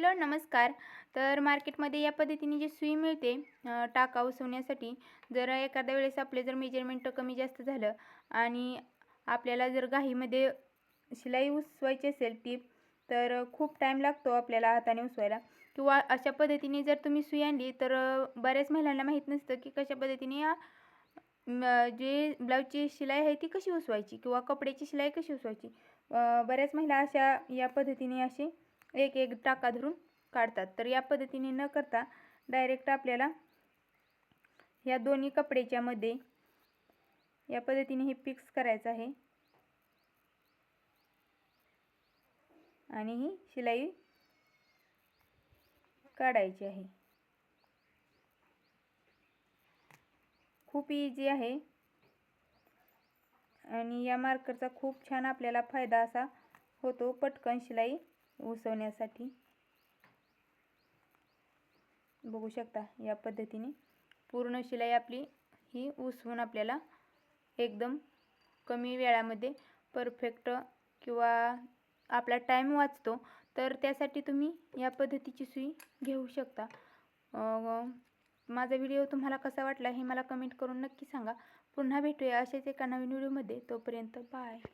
Hello नमस्कार. तर मार्केटमध्ये या पद्धतीने जी सुई मिळते टाका उसवण्यासाठी जर एखाद्या वेळेस आपले जर मेजरमेंट कमी जास्त झालं आणि आपल्याला जर घाईमध्ये शिलाई उसवायची असेल ती तर खूप टाईम लागतो आपल्याला हाताने उसवायला. किंवा अशा पद्धतीने जर तुम्ही सुई आणली तर बऱ्याच महिलांना माहीत नसतं की कशा पद्धतीने या जे ब्लाऊजची शिलाई आहे ती कशी उसवायची किंवा कपड्याची शिलाई कशी उसवायची. बऱ्याच महिला अशा या पद्धतीने अशी एक एक टाका धरून काढतात. तर या पद्धतीने न करता डायरेक्ट आपल्याला या दोन्ही कपड्याच्यामध्ये या पद्धतीने हे फिक्स करायचं आहे. आणि ही शिलाई काढायची आहे. खूप इझी आहे. आणि या मार्करचा खूप छान आपल्याला फायदा असा होतो. पटकन शिलाई उसवण्यासाठी. बघू शकता या पद्धतीने पूर्ण शिलाई आपली ही उसवून आपल्याला एकदम कमी वेळामध्ये परफेक्ट किंवा आपला टाईम वाचतो. तर त्यासाठी तुम्ही या पद्धतीची सुई घेऊ शकता. माझा व्हिडिओ तुम्हाला कसा वाटला हे मला कमेंट करून नक्की सांगा. पुन्हा भेटूया असेच एका नवीन व्हिडिओमध्ये तोपर्यंत बाय